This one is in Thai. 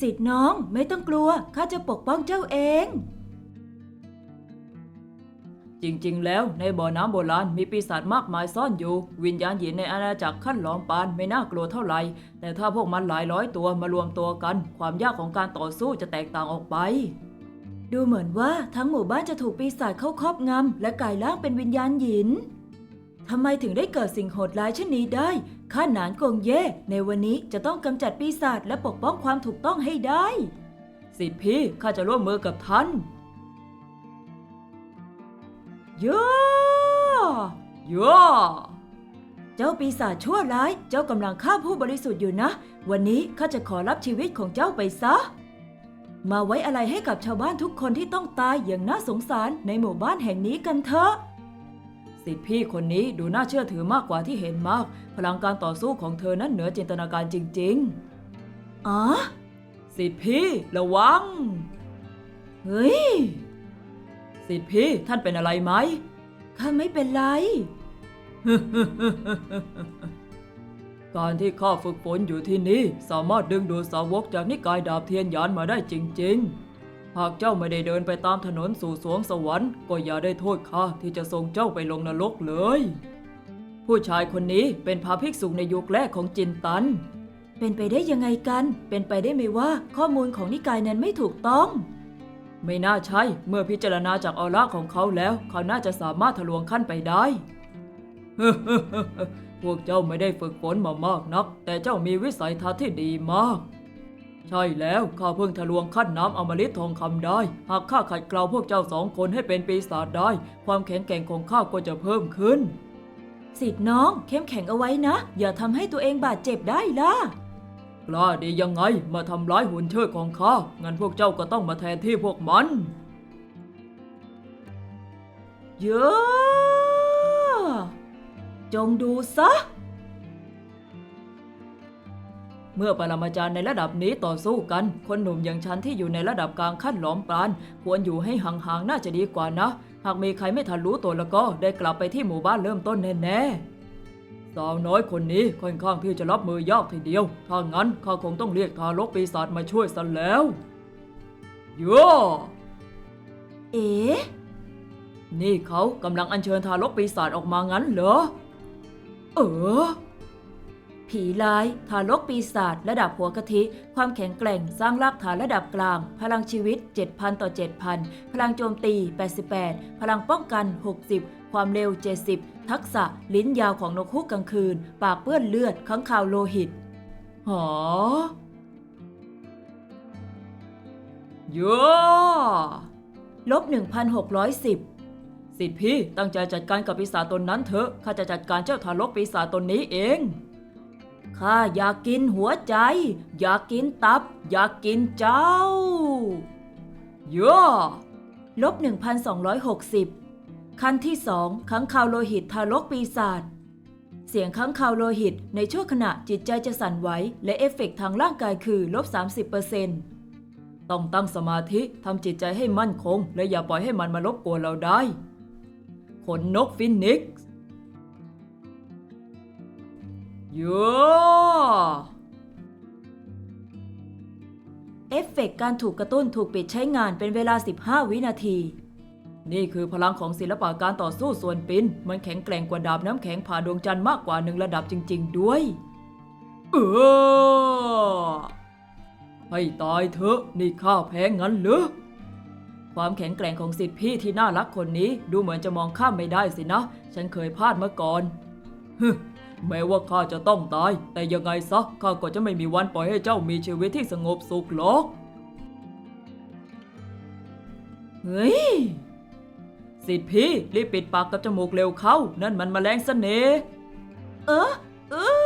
สิทธิ์น้องไม่ต้องกลัวข้าจะปกป้องเจ้าเอง จริงๆ แล้วในบ่อน้ำโบราณมีปีศาจมากมายซ่อนอยู่ วิญญาณหญินในอาณาจักรขั้นหลอมปานไม่น่ากลัวเท่าไหร่แต่ถ้าพวกมันหลายร้อยตัวมารวมตัวกัน ความยากของการต่อสู้จะแตกต่างออกไปดูเหมือนว่าทั้งหมู่บ้านจะถูกปีศาจเข้าครอบงำและกลายร่างเป็นวิญญาณหยิน ทำไมถึงได้เกิดสิ่งโหดร้ายเช่นนี้ได้ ข้าหนานกงเย่ ในวันนี้จะต้องกำจัดปีศาจและปกป้องความถูกต้องให้ได้ สิทธิพี่ข้าจะร่วมมือกับท่านย่าย่าเจ้าปีศาจชั่วร้าย เจ้ากำลังฆ่าผู้บริสุทธิ์อยู่นะ วันนี้ข้าจะขอรับชีวิตของเจ้าไปซะ มาไว้อะไรให้กับชาวบ้านทุกคนที่ต้องตายอย่างน่าสงสารในหมู่บ้านแห่งนี้กันเถอะ สิทธิพี่คนนี้ดูน่าเชื่อถือมากกว่าที่เห็นมาก พลังการต่อสู้ของเธอนั้นเหนือจินตนาการจริงอ๋อๆสิทธิพี่ระวัง เฮ้ย สิทธิพี่ท่านเป็นอะไรไหมข้าไม่เป็นไร การที่ข้าฝึกฝนอยู่ที่นี่สามารถดึงดูดสาวกจากนิกายดาบเทียนยานมาได้จริง ๆ หากเจ้าไม่ได้เดินไปตามถนนสู่สวงสวรรค์ก็อย่าได้โทษข้าที่จะส่งเจ้าไปลงนรกเลย ผู้ชายคนนี้เป็นพระภิกษุในยุคแรกของจินตัน เป็นไปได้ยังไงกัน เป็นไปได้ไหมว่าข้อมูลของนิกายนั้นไม่ถูกต้อง ไม่น่าใช่ เมื่อพิจารณาจากออร่าของเขาแล้ว เขาน่าจะสามารถทะลวงขั้นไปได้พวกเจ้าไม่ได้ฝึกฝนมามากนัก แต่เจ้ามีวิสัยทัศน์ที่ดีมาก ใช่แล้วข้าเพิ่งทะลวงขั้นน้ำอมฤตทองคำได้ หากข้าขัดเกลาพวกเจ้าสองคนให้เป็นปีศาจได้ ความแข็งแกร่งของข้าก็จะเพิ่มขึ้น สิทธิ์น้องเข้มแข็งเอาไว้นะ อย่าทำให้ตัวเองบาดเจ็บได้ล่ะกล้าดียังไงมาทำร้ายหุ่นเชิดของข้างั้นพวกเจ้าก็ต้องมาแทนที่พวกมันเยอะจงดูซะ เมื่อปรมาจารย์ในระดับนี้ต่อสู้กัน คนหนุ่มอย่างฉันที่อยู่ในระดับกลางขั้นหลอมปราณควรอยู่ให้ห่างๆน่าจะดีกว่านะ หากมีใครไม่ทันรู้ตัวแล้วก็ได้กลับไปที่หมู่บ้านเริ่มต้นแน่ๆสาวน้อยคนนี้ค่อนข้างที่จะรับมือยากทีเดียว ถ้างั้นข้าคงต้องเรียกทารกปีศาจมาช่วยซะแล้วโย่เอ๋นี่เขากำลังอัญเชิญทารกปีศาจออกมางั้นเหรอ เออ ผีลาย ทารกปีศาจระดับหัวกะทิ ความแข็งแกร่ง สร้างรากฐานระดับกลาง พลังชีวิต 7,000 ต่อ 7,000 พลังโจมตี 88 พลังป้องกัน 60 ความเร็ว 70 ทักษะ ลิ้นยาวของนกฮูกกลางคืน ปากเปื้อนเลือดข้างข่าวโลหิต หอโย่ลบ 1,610สิทธิพี่ตั้งใจจัดการกับปีศาจตนนั้นเถอะ ข้าจะจัดการเจ้าทารกปีศาจตนนี้เอง ข้าอยากกินหัวใจ อยากกินตับ อยากกินเจ้าย่ลบ 1,260 ขั้นที่สองขังข่าวโลหิตทารกปีศาจเสียงขังข่าวโลหิต ในช่วงขณะจิตใจจะสั่นไหวและเอฟเฟกต์ทางร่างกายคือลบ 30%ต้องตั้งสมาธิทำจิตใจให้มั่นคง และอย่าปล่อยให้มันมารบกวนเราได้ ขนนกฟินิกซ์โย่ เฟกต์การถูกกระตุ้นถูกปิดใช้งานเป็นเวลา 15 วินาที นี่คือพลังของศิลปะการต่อสู้ส่วนปินมันแข็งแกร่งกว่าดาบน้ำแข็งผ่าดวงจันทร์มากกว่าหนึ่งระดับจริง ๆ ด้วย เออให้ตายเถอะนี่ข้าแพ้งั้นหรือความแข็งแกร่งของสิทธิพี่ที่น่ารักคนนี้ดูเหมือนจะมองข้ามไม่ได้สินะ ฉันเคยพลาดมาก่อนฮึแม้ว่าข้าจะต้องตาย แต่ยังไงซะข้าก็จะไม่มีวันปล่อยให้เจ้ามีชีวิตที่สงบสุขหรอก เฮ้ยสิทธิพี่รีบปิดปากกับจมูกเร็วเข้า นั่นมันมแมลงเสน่ห์เออเออ